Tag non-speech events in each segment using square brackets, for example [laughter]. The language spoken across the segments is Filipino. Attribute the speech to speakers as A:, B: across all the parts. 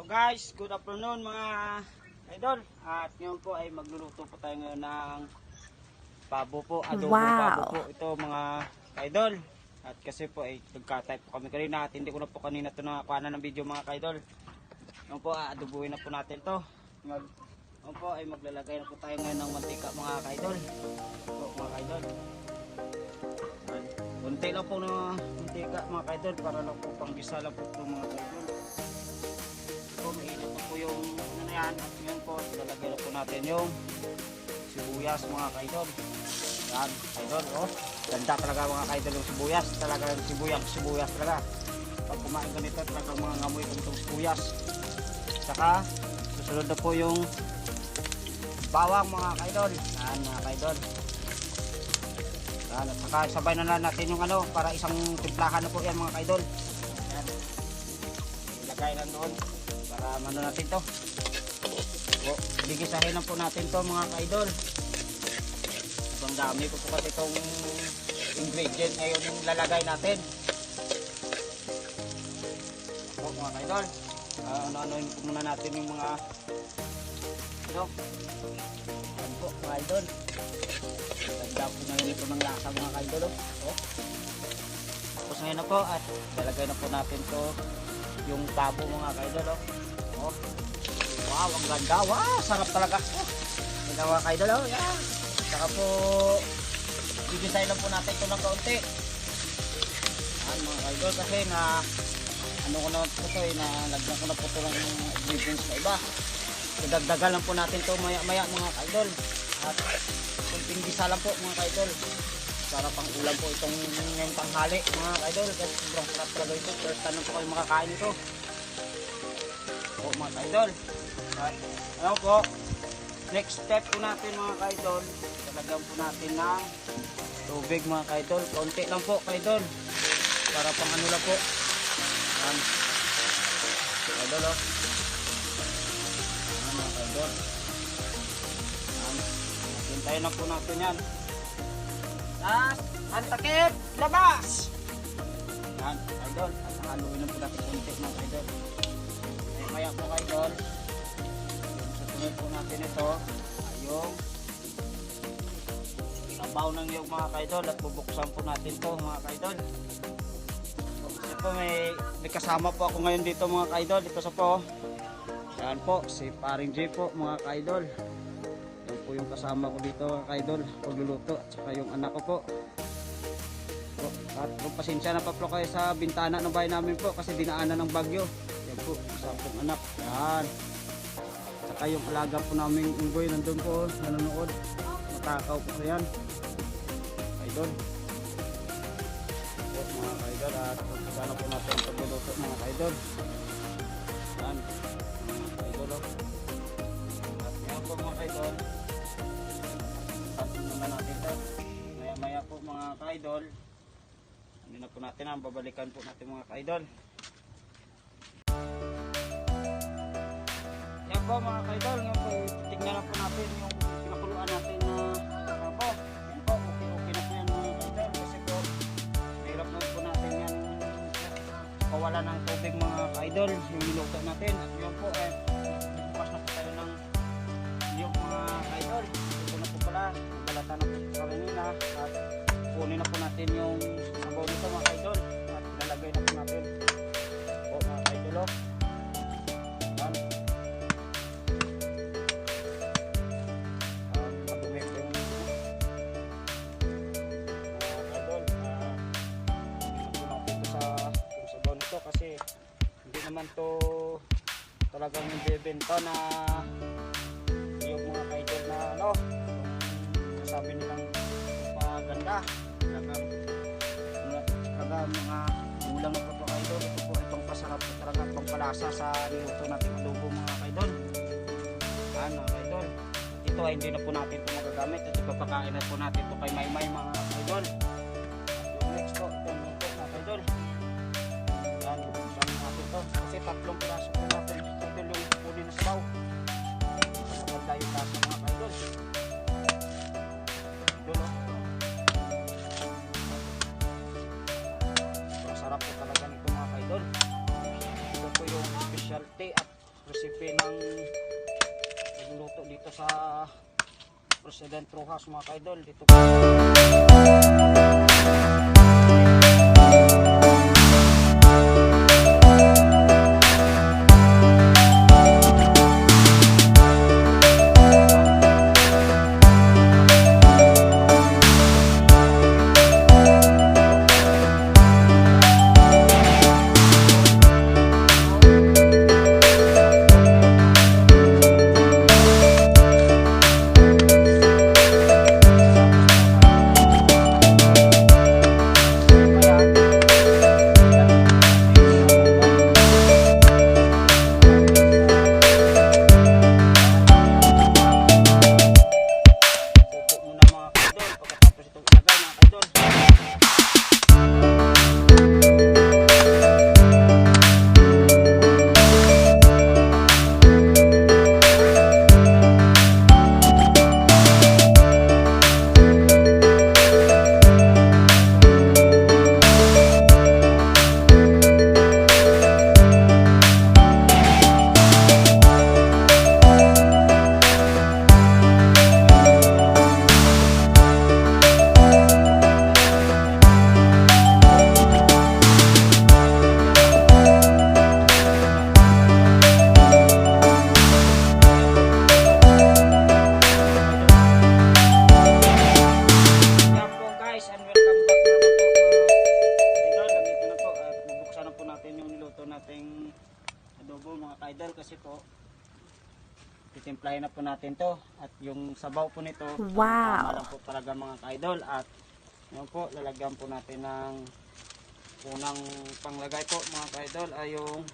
A: So guys, good afternoon mga idol. At ngayon po ay magluluto po tayo ngayon ng pabo po, adobo
B: Wow.
A: pabo po. Ito mga idol. At kasi po ay nagka-type po kami kanina at hindi ko na po kanina ito nakakuha ng video mga idol. Ngayon po, aadobuhin na po natin to. Ngayon po ay maglalagay na po tayo ngayon ng mantika mga idol. Po mga idol. Kunti lang po na mantika mga idol para lang po panggisa lang po ito mga idol. Yan. At po, lalagay na po natin yung sibuyas mga kaidol. Yan, kaidol, oh. Ganda talaga mga kaidol yung sibuyas. Talaga yung sibuyas, sibuyas talaga. Pag kumain ganito, talagang mga ngamoy itong sibuyas. Saka, susunod na po yung bawang mga kaidol. Yan mga kaidol. Yan, saka sabay na lang natin yung ano, para isang timplahan na po yan mga kaidol. Yan. Ilagay lang doon para mano natin to. O, gigisahin lang po natin to mga kaidol. Ang dami po po kasi itong ingredient ngayon yung lalagay natin. O mga kaidol, uh, ano-anoin po muna natin yung mga ano, yan po mga idol. Ganda po na rin ito ng lasa mga kaidol. Oh. Tapos ngayon na po at lalagay na po natin to yung babo mga kaidol. Oh. Oh. Wow, ang ganda. Wow, sarap talaga. Oh. Mga kaidol. Oh. Yeah. Saka po, i-design lang po natin ito ng kaunti. Yan mga kaidol kasi na ano ko na po ito eh, na lagyan ko na po ito ng ingredients na iba. Dagdagan lang po natin ito maya maya mga kaidol. At kunting gisa lang po mga kaidol. Sarap ang ulam po itong ngayong tanghali mga kaidol. Kasi sobrang sarap talaga ito. First time lang po kayo makakain ito. Po mga kaidol. At ano po, next step po natin mga kaidol. Talagyan po natin ng tubig mga kaidol. Konti lang po kaidol. Para pang ano lang po. Yan. Kaidol oh. Yan mga kaidol. Yan. Hintayin na po natin yan. At ang takip, labas! Yan, idol. At nakaluin na po natin kunti mga idol. Eh, maya po idol. Susunod po natin ito yung sabaw ng yung mga kaidol at bubuksan po natin to mga kaidol. Kasi po may, may kasama po ako ngayon dito mga kaidol. Dito sa po. Yan po, si Paring J po mga kaidol. Yan po yung kasama ko dito mga kaidol. Pagluluto at saka yung anak ko po. At kung pasensya na pa kayo sa bintana ng bahay namin po kasi dinaanan ng bagyo. Yan po, isa pong anak. Yan. Saka yung alaga po namin unggoy nandun po nanonood. Matakaw po yan. Idol. Po, mga kaidol at sana po natin ang pagluluto mga kaidol. Yan. Mga kaidol. oh. At ngayon po mga kaidol. Tapos naman natin ito. Maya maya po mga kaidol. Ano na po natin ang babalikan po natin mga kaidol. Po mga kaidol, ngayon po tignan na po natin yung pinakuluan natin na sabo. Yan po, okay, na po yan mga kaidol kasi po mahirap na po natin yan pawala ng tubig mga kaidol yung niluto natin. At yun po eh, bukas na po tayo ng yung mga kaidol. Ito na po pala, balatan na po sa kanina at kunin na po natin yung na yung mga idol na ano sabi nilang paganda talagang mga, talaga mga ulang na po po idol. Ito po itong pasarap talaga itong palasa sa niluto natin adobo mga idol ano mga idol ito ay hindi na po natin ito magagamit. Ito papakain na po natin ito kay Maymay mga idol President Rojas mga kaidol. Dito kasi po titimplahin na po natin to at yung sabaw po nito
B: Wow.
A: tama lang po talaga mga kaidol. At yun po lalagyan po natin ng unang panglagay po mga kaidol ay yung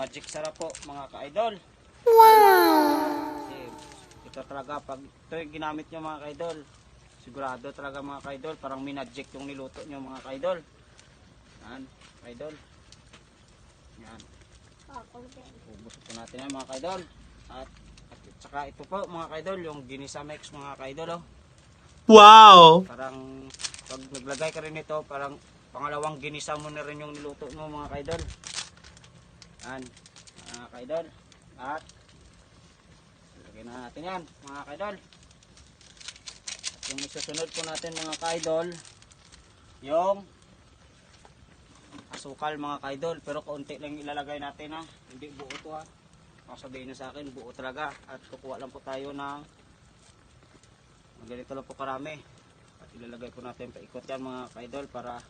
A: magic sarap po mga kaidol. Kasi ito talaga pag ito yung ginamit nyo mga kaidol sigurado talaga mga kaidol parang minadject yung niluto nyo mga kaidol. Yan kaidol. Yan ubus po natin yan mga kaidol at, at saka ito po mga kaidol yung ginisa mix mga kaidol oh.
C: Wow!
A: parang pag naglagay ka rin nito parang pangalawang ginisa mo na rin yung niluto mo mga kaidol yan mga kaidol at lagyan na natin yan mga kaidol at yung isusunod po natin mga kaidol yung asukal mga kaidol. Pero kaunti lang ilalagay natin ha. Hindi buo to ha. Baka sabihin nyo sa akin buo talaga. At kukuha lang po tayo ng ganito lang po karami. At ilalagay po natin paikot yan mga kaidol para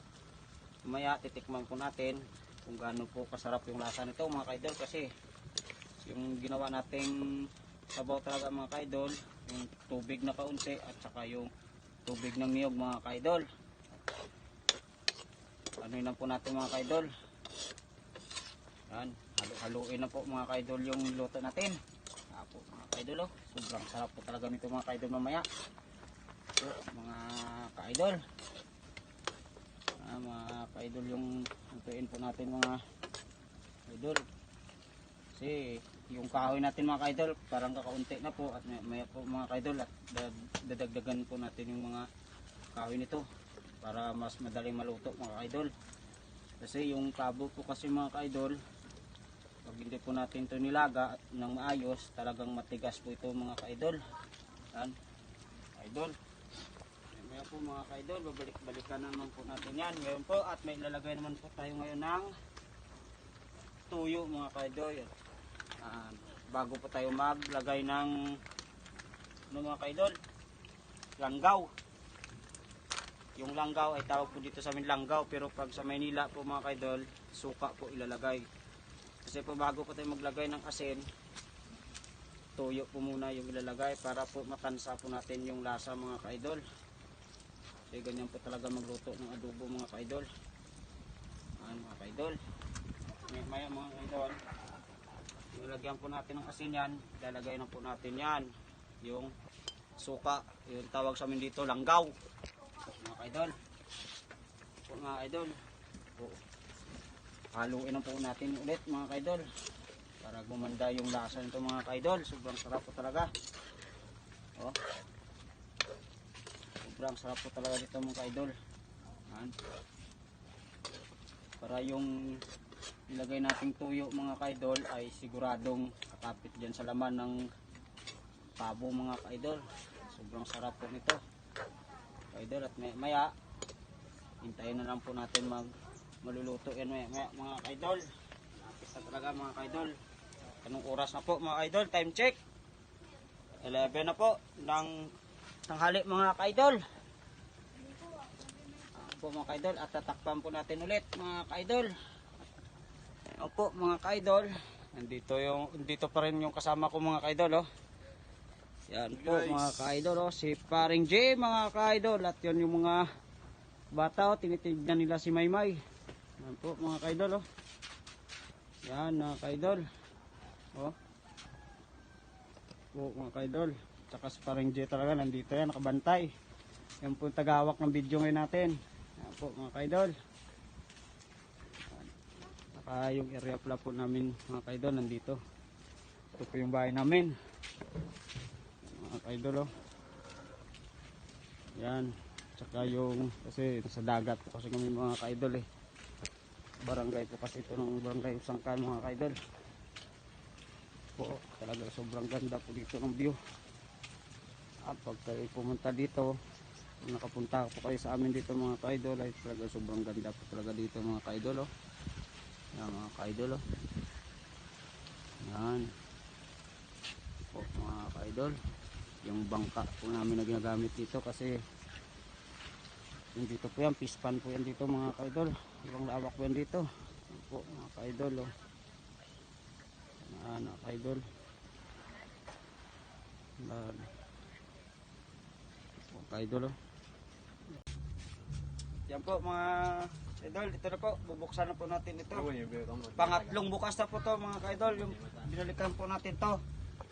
A: mamaya titikman po natin kung gaano po kasarap yung lasa nito mga kaidol. Kasi yung ginawa nating sabaw talaga mga kaidol yung tubig na kaunti at saka yung tubig ng niyog mga kaidol ano lang po natin mga kaidol. Yan halo-haluin na po mga kaidol yung luto natin. Apo, mga kaidol oh. sobrang sarap po talaga nito mga kaidol mamaya. Po, mga ka-idol. Ah, mga ka-idol yung lutuin po natin mga idol kasi yung kahoy natin mga ka-idol parang kakaunti na po at may, may po mga ka-idol at dad- dadagdagan po natin yung mga kahoy nito para mas madaling maluto mga ka-idol kasi yung kabo po kasi mga ka-idol pag hindi po natin ito nilaga ng maayos talagang matigas po ito mga ka-idol yan idol Ngayon po mga kaidol, babalik-balikan naman po natin yan. Ngayon po at may lalagay naman po tayo ngayon ng tuyo mga kaidol. Ah, bago po tayo maglagay ng ano mga kaidol? Langgaw. Yung langgaw ay tawag po dito sa amin langgaw pero pag sa Maynila po mga kaidol, suka po ilalagay. Kasi po bago po tayo maglagay ng asin, tuyo po muna yung ilalagay para po matansa po natin yung lasa mga kaidol. Kasi ganyan po talaga magluto ng adobo mga kaidol. Ayan mga kaidol. May maya mga kaidol. Nilagyan po natin ng asin yan. Lalagay na po natin yan. Yung suka. Yung tawag sa amin dito langgaw. Mga kaidol. Po mga kaidol. Po. Haluin na po natin ulit mga kaidol. Para gumanda yung lasa nito mga kaidol. Sobrang sarap po talaga. Oh. Sobrang sarap po talaga dito mga ka-idol. Yan. Para yung ilagay nating tuyo mga kaidol ay siguradong kakapit dyan sa laman ng pabo mga kaidol. Sobrang sarap po nito. Kaidol at may, maya, hintayin na lang po natin mag maluluto yan maya, maya mga kaidol. Lapis na talaga mga kaidol. Anong oras na po mga kaidol? Time check. 11 na po ng tanghali mga kaidol. Opo mga kaidol at tatakpan po natin ulit mga kaidol. Opo mga kaidol. Nandito yung dito pa rin yung kasama ko mga kaidol oh. Yan po mga kaidol oh. Si Paring J mga kaidol at yun yung mga bata oh. Tinitignan nila si Maymay. Yan po mga kaidol oh. Yan mga kaidol. Oh. Po mga kaidol. Tsaka si Paring J talaga nandito yan nakabantay. Yan po tagawak ng video ngayon natin. Yan po mga kaidol. Saka yung area pala po namin mga kaidol nandito. Ito po yung bahay namin. Kaidol oh. Yan. Tsaka yung kasi sa dagat kasi kami mga kaidol eh. Barangay po kasi ito ng barangay Usangkan mga kaidol. Po, talaga sobrang ganda po dito ng view. At pag kayo pumunta dito, nakapunta po kayo sa amin dito mga kaidol ay talaga sobrang ganda po talaga dito mga kaidol oh. Yan mga kaidol oh. Yan. Po mga kaidol. Yung bangka po namin na ginagamit dito kasi yung dito po yan, pispan po yan dito mga kaidol. Ibang lawak po yan dito. Yan po mga kaidol oh. Yan mga kaidol. Po kaidol oh. Yan po mga idol, ito na po, bubuksan na po natin ito. Pangatlong bukas na po to mga kaidol, yung binalikan po natin to.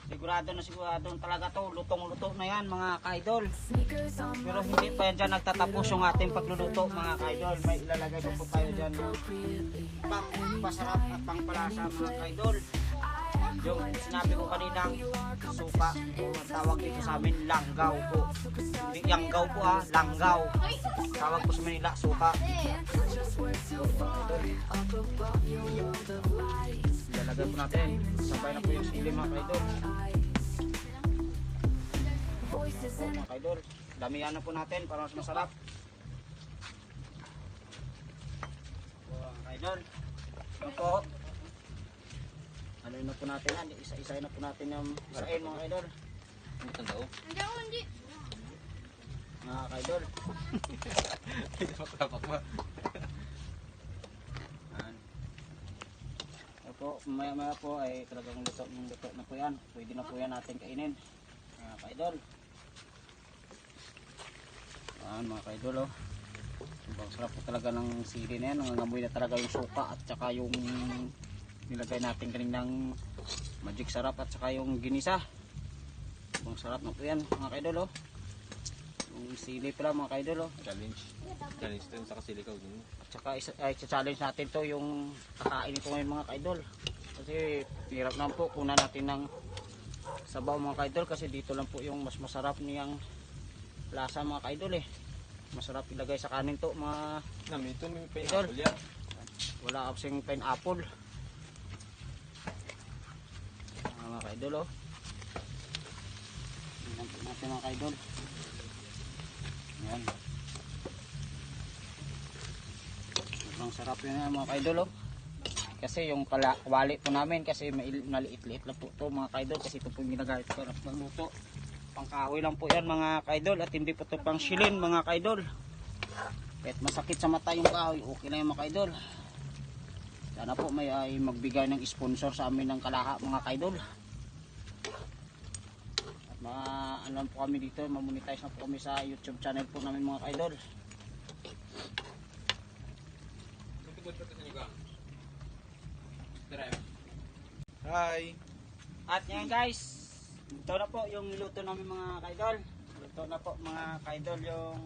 A: Sigurado na sigurado talaga to, lutong-luto na yan mga kaidol. Pero hindi pa yan dyan nagtatapos yung ating pagluluto mga kaidol. May ilalagay pa po tayo dyan ng pang pasarap at pang palasa mga kaidol. Yung sinabi ko kaninang suka, tawag dito sa amin, langgaw po. Hindi yanggaw po ah, langgaw. Tawag po sa Manila, suka. Ilalagay po natin. Sabay na po yung sili mga kaidol. Po, mga kaidol. Damihan na po natin para mas masarap. Po, mga kaidol. Ito po. Ano na po natin yan. Isa-isa na po natin yung isain mga kaidol.
B: Hindi ako hindi.
A: Mga kaidol. [laughs] Yan. Ito po, maya maya po ay talagang luto, luto na po yan. Pwede na po yan natin kainin. Mga kaidol. Yan mga kaidol oh. Sobrang sarap po talaga ng sili na yan. Nangangamoy na talaga yung suka at saka yung nilagay natin kaninang magic sarap at saka yung ginisa. Sobrang sarap na po yan mga kaidol oh. Yung sili pala mga kaidol oh.
D: Challenge. Challenge to sa kasilikaw din.
A: At saka isa, ay, challenge natin to yung kakain ito ngayon mga kaidol. Kasi hirap naman po kunan natin ng sabaw mga kaidol kasi dito lang po yung mas masarap niyang lasa mga kaidol eh. Masarap ilagay sa kanin to mga
D: Namin ito may pineapple yan.
A: wala kasing pineapple. Ah, mga kaidol oh. Tingnan natin mga kaidol. Yan. Sobrang sarap yun yan mga kaidol oh. Kasi yung kala, kawali po namin kasi maliit-liit lang po to mga kaidol kasi ito po yung ginagamit ko ng luto. Pangkahoy lang po yan mga kaidol at hindi po to pang shilin mga kaidol. Kahit masakit sa mata yung kahoy, okay na yung mga kaidol. Sana po may ay magbigay ng sponsor sa amin ng kalaha mga kaidol. Mga ano po kami dito, mamonetize na po kami sa YouTube channel po namin mga kaidol.
D: Hi!
A: At yan guys, ito na po yung niluto namin mga kaidol. Ito na po mga kaidol yung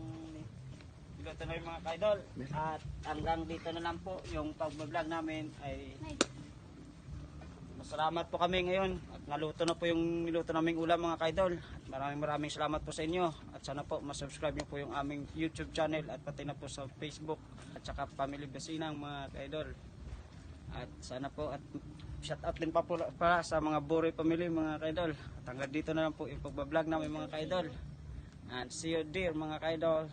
A: niluto namin mga kaidol. At hanggang dito na lang po yung pag-vlog namin ay Masalamat po kami ngayon at naluto na po yung niluto naming ulam mga kaidol. At maraming maraming salamat po sa inyo at sana po masubscribe niyo po yung aming YouTube channel at pati na po sa Facebook at saka Family Basinang mga kaidol. At sana po at shout out din pa po para sa mga Buri family mga kaidol. At hanggang dito na lang po yung pagbablog namin mga kaidol. And see you dear mga kaidol.